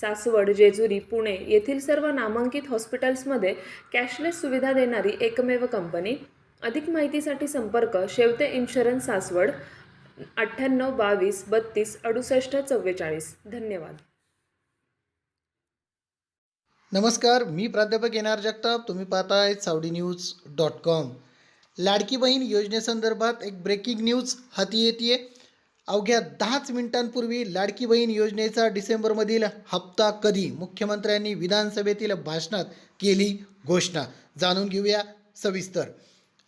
सासवड जेजुरी पुणे येथील सर्व नामांकित हॉस्पिटल्समध्ये कॅशलेस सुविधा देणारी एकमेव कंपनी. अधिक माहितीसाठी संपर्क शेवते इन्शुरन्स सासवड अठ्ठ्याण्णव बावीस बत्तीस अडुसष्ट चव्वेचाळीस. धन्यवाद. नमस्कार मी प्राध्यापक एन आर जगताप. तुम्ही पाहताय Savdi news dot com. Ladki Bahin योजनेसंदर्भात एक ब्रेकिंग न्यूज हाती येते अवघ्या दहाच मिनिटांपूर्वी लाडकी बहीण योजनेचा डिसेंबरमधील हप्ता कधी मुख्यमंत्र्यांनी विधानसभेतील भाषणात केली घोषणा? जाणून घेऊया सविस्तर.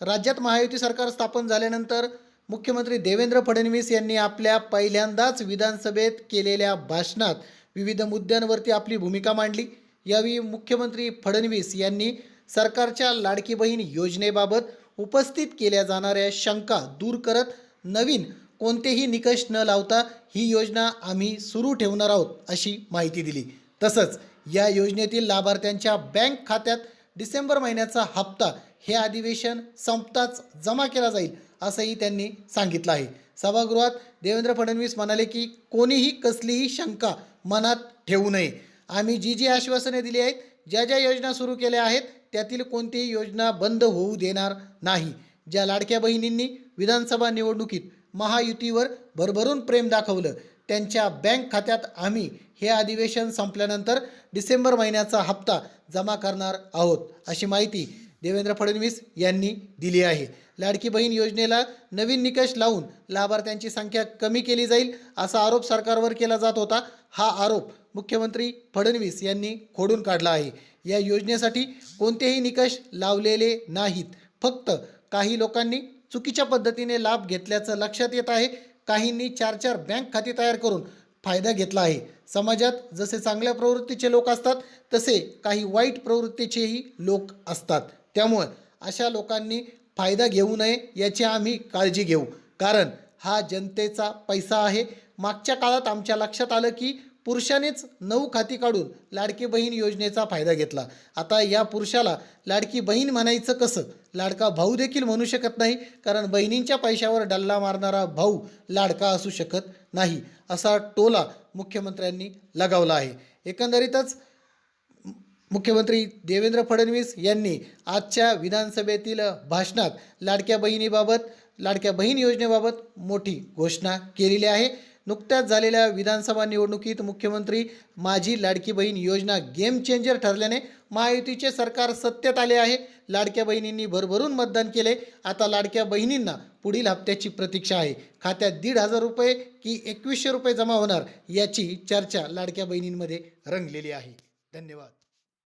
राज्यात महायुती सरकार स्थापन झाल्यानंतर मुख्यमंत्री देवेंद्र फडणवीस यांनी आपल्या पहिल्यांदाच विधानसभेत केलेल्या भाषणात विविध मुद्द्यांवरती आपली भूमिका मांडली. यावेळी मुख्यमंत्री फडणवीस यांनी सरकारच्या लाडकी बहीण योजनेबाबत उपस्थित केल्या जाणाऱ्या शंका दूर करत नवीन कोणतेही निकष न लावता ही योजना आम्ही सुरू ठेवणार आहोत अशी माहिती दिली. तसंच या योजनेतील लाभार्थ्यांच्या बँक खात्यात डिसेंबर महिन्याचा हप्ता हे अधिवेशन संपताच जमा केला जाईल असंही त्यांनी सांगितलं आहे. सभागृहात देवेंद्र फडणवीस म्हणाले की कोणीही कसलीही शंका मनात ठेवू नये. आम्ही जी जी आश्वासने दिली आहेत ज्या ज्या योजना सुरू केल्या आहेत त्यातील कोणतीही योजना बंद होऊ देणार नाही. ज्या लाडक्या बहिणींनी विधानसभा निवडणुकीत महायुतीवर भरभरून प्रेम दाखवलं. त्यांच्या बँक खात्यात आम्ही हे अधिवेशन संपल्यानंतर डिसेंबर महिन्याचा हप्ता जमा करणार आहोत अशी माहिती देवेंद्र फडणवीस यांनी दिली आहे. लाडकी बहीण योजनेला नवीन निकष लावून लाभार्थ्यांची संख्या कमी केली जाईल असा आरोप सरकारवर केला जात होता. हा आरोप मुख्यमंत्री फडणवीस यांनी खोडून काढला आहे. या योजनेसाठी कोणतेही निकष लावलेले नाहीत. फक्त काही लोकांनी चुकीच्या पद्धतीने लाभ घेतल्याचं लक्षात येत आहे. काहींनी चार चार बँक खाती तयार करून फायदा घेतला आहे. समाजात जसे चांगल्या प्रवृत्तीचे लोक असतात तसे काही वाईट प्रवृत्तीचेही लोक असतात. त्यामुळे अशा लोकांनी फायदा घेऊ नये याची आम्ही काळजी घेऊ. कारण हा जनतेचा पैसा आहे. मागच्या काळात आमच्या लक्षात आलं की पुरुषानेच नऊ खाती काढून लाडकी बहीण योजनेचा फायदा घेतला. आता या पुरुषाला लाडकी बहीण म्हणायचं कसं? लाडका भाऊ देखील म्हणू शकत नाही कारण बहिणींच्या पैशावर डल्ला मारणारा भाऊ लाडका असू शकत नाही असा टोला मुख्यमंत्र्यांनी लगावला आहे. एकंदरीतच मुख्यमंत्री देवेंद्र फडणवीस यांनी आजच्या विधानसभेतील भाषणात लाडक्या बहिणीबाबत लाडक्या बहीण योजनेबाबत मोठी घोषणा केलेली आहे. नुकत्याच झालेल्या विधानसभा निवडणुकीत मुख्यमंत्री माझी लाडकी बहीण योजना गेम चेंजर ठरल्याने महायुतीचे सरकार सत्तेत आले आहे. लाडक्या बहिणींनी भरभरून मतदान केले. आता लाडक्या बहिणींना पुढील हप्त्याची प्रतीक्षा आहे. खात्यात दीड हजार रुपये की एकवीसशे रुपये जमा होणार याची चर्चा लाडक्या बहिणींमध्ये रंगलेली आहे. धन्यवाद.